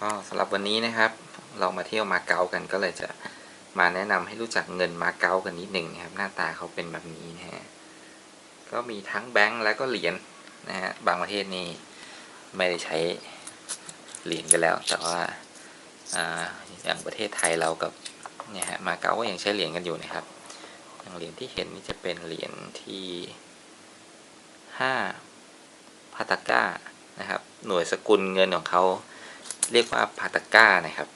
ก็สำหรับวันนี้นะครับ เรามาเที่ยวมาเก๊ากันก็เลยจะมาแนะนำให้รู้จักเงินมาเก๊ากันนิดหนึ่งนะครับ หน้าตาเขาเป็นแบบนี้นะฮะก็มีทั้งแบงก์และก็เหรียญนะฮะบางประเทศนี่ไม่ได้ใช้เหรียญกันแล้ว แต่ว่าอ่าอย่างประเทศไทยเรากับเนี่ยฮะมาเก๊าก็ยังใช้เหรียญกันอยู่นะครับอย่างเหรียญที่เห็นนี่จะเป็นเหรียญที่ห้าพาตาก้านะครับ หน่วยสกุลเงินของเขา เรียกว่าพาตาก้านะครับ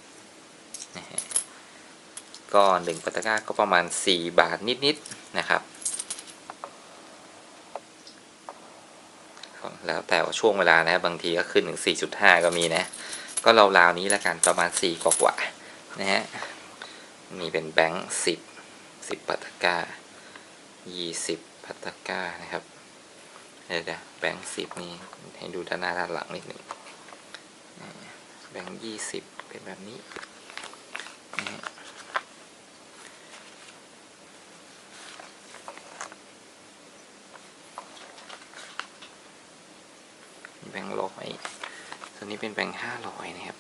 ก็หนึ่งพาตาก้าก็ประมาณ 4 บาทนิดๆนะครับ แล้วแต่ว่าช่วงเวลานะบางทีก็ขึ้นถึง 4.5 ก็มีนะ ก็ราวๆนี้ละกันประมาณ 4 กว่าๆนะฮะนี่เป็นแบงค์10 10พาตาก้า20พาตาก้านะครับ เดี๋ยวแบงค์10นี่ให้ดูด้านหน้าด้านหลังนิดหนึ่ง บงค์ยี่สิบเป็นแบบนี้นะฮะแบงค์ร้อยตัวนี้เป็นแบงค์ห้าร้อยนะครับ